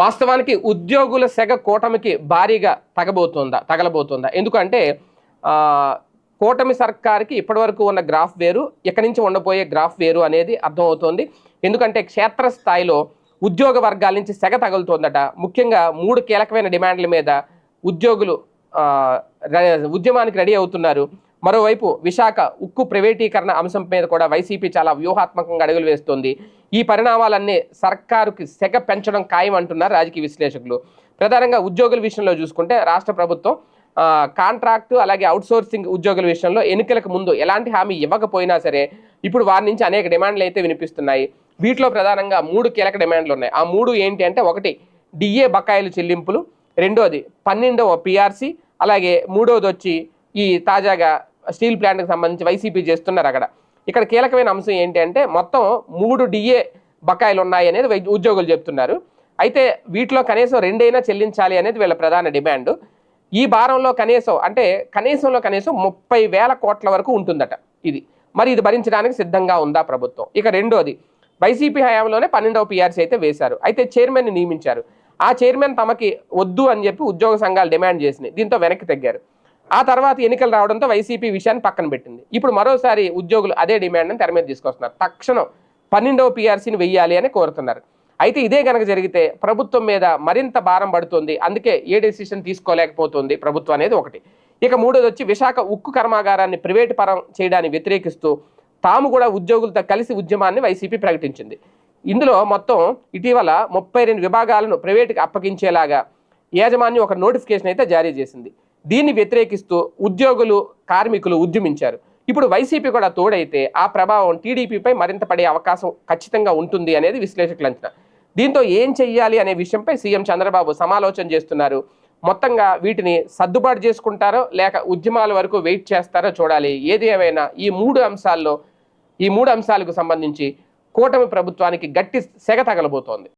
వాస్తవానికి ఉద్యోగుల సెగ కూటమికి భారీగా తగబోతుందా తగలబోతుందా? ఎందుకంటే కూటమి సర్కార్కి ఇప్పటివరకు ఉన్న గ్రాఫ్ వేరు ఇక్కడి నుంచి ఉండబోయే గ్రాఫ్ వేరు అనేది అర్థమవుతోంది. ఎందుకంటే క్షేత్రస్థాయిలో ఉద్యోగ వర్గాల నుంచి సెగ తగులుతోందట. ముఖ్యంగా మూడు కీలకమైన డిమాండ్ల మీద ఉద్యోగులు ఉద్యమానికి రెడీ అవుతున్నారు. మరోవైపు విశాఖ ఉక్కు ప్రైవేటీకరణ అంశం మీద కూడా వైసీపీ చాలా వ్యూహాత్మకంగా అడుగులు వేస్తోంది. ఈ పరిణామాలన్నీ సర్కారుకి సెగ పెంచడం ఖాయం అంటున్నారు రాజకీయ విశ్లేషకులు. ప్రధానంగా ఉద్యోగుల విషయంలో చూసుకుంటే రాష్ట్ర ప్రభుత్వం కాంట్రాక్టు అలాగే అవుట్సోర్సింగ్ ఉద్యోగుల విషయంలో ఎన్నికలకు ముందు ఎలాంటి హామీ ఇవ్వకపోయినా సరే ఇప్పుడు వారి నుంచి అనేక డిమాండ్లు అయితే వినిపిస్తున్నాయి. వీటిలో ప్రధానంగా మూడు కీలక డిమాండ్లు ఉన్నాయి. ఆ మూడు ఏంటి అంటే ఒకటి డిఏ బకాయిలు చెల్లింపులు రెండోది పన్నెండవ పిఆర్సి అలాగే మూడోది వచ్చి ఈ తాజాగా స్టీల్ ప్లాంట్కి సంబంధించి వైసీపీ చేస్తున్నారు అక్కడ. ఇక్కడ కీలకమైన అంశం ఏంటి అంటే మొత్తం మూడు డిఏ బకాయిలు ఉన్నాయి అనేది వై- ఉద్యోగులు చెప్తున్నారు. అయితే వీటిలో కనీసం రెండైనా చెల్లించాలి అనేది వీళ్ళ ప్రధాన డిమాండ్. ఈ భారంలో కనీసం అంటే కనీసంలో కనీసం ముప్పై వేల కోట్ల వరకు ఉంటుందట ఇది. మరి ఇది భరించడానికి సిద్ధంగా ఉందా ప్రభుత్వం? ఇక రెండోది వైసీపీ హయాంలోనే పన్నెండవ పిఆర్సీ అయితే వేశారు. అయితే చైర్మన్ని నియమించారు. ఆ చైర్మన్ తమకి వద్దు అని చెప్పి ఉద్యోగ సంఘాలు డిమాండ్ చేసినాయి. దీంతో వెనక్కి తగ్గారు. ఆ తర్వాత ఎన్నికలు రావడంతో వైసీపీ విషయాన్ని పక్కన పెట్టింది. ఇప్పుడు మరోసారి ఉద్యోగులు అదే డిమాండ్ని తెర మీద తీసుకొస్తున్నారు. తక్షణం పన్నెండవ పీఆర్సీని వెయ్యాలి అని కోరుతున్నారు. అయితే ఇదే కనుక జరిగితే ప్రభుత్వం మీద మరింత భారం పడుతుంది. అందుకే ఏ డెసిషన్ తీసుకోలేకపోతుంది ప్రభుత్వం అనేది ఒకటి. ఇక మూడోది వచ్చి విశాఖ ఉక్కు కర్మాగారాన్ని ప్రైవేటు పరం చేయడాన్ని వ్యతిరేకిస్తూ తాము కూడా ఉద్యోగులతో కలిసి ఉద్యమాన్ని వైసీపీ ప్రకటించింది. ఇందులో మొత్తం ఇటీవల ముప్పై రెండు విభాగాలను ప్రైవేటుకి అప్పగించేలాగా యాజమాన్యం ఒక నోటిఫికేషన్ అయితే జారీ చేసింది. దీన్ని వ్యతిరేకిస్తూ ఉద్యోగులు కార్మికులు ఉద్యమించారు. ఇప్పుడు వైసీపీ కూడా తోడైతే ఆ ప్రభావం టీడీపీపై మరింత పడే అవకాశం ఖచ్చితంగా ఉంటుంది అనేది విశ్లేషకుల అంచనా. దీంతో ఏం చెయ్యాలి అనే విషయంపై సీఎం చంద్రబాబు సమాలోచన చేస్తున్నారు. మొత్తంగా వీటిని సర్దుబాటు చేసుకుంటారో లేక ఉద్యమాల వరకు వెయిట్ చేస్తారో చూడాలి. ఏది ఏమైనా ఈ మూడు అంశాల్లో ఈ మూడు అంశాలకు సంబంధించి కూటమి ప్రభుత్వానికి గట్టి సెగ తగలబోతోంది.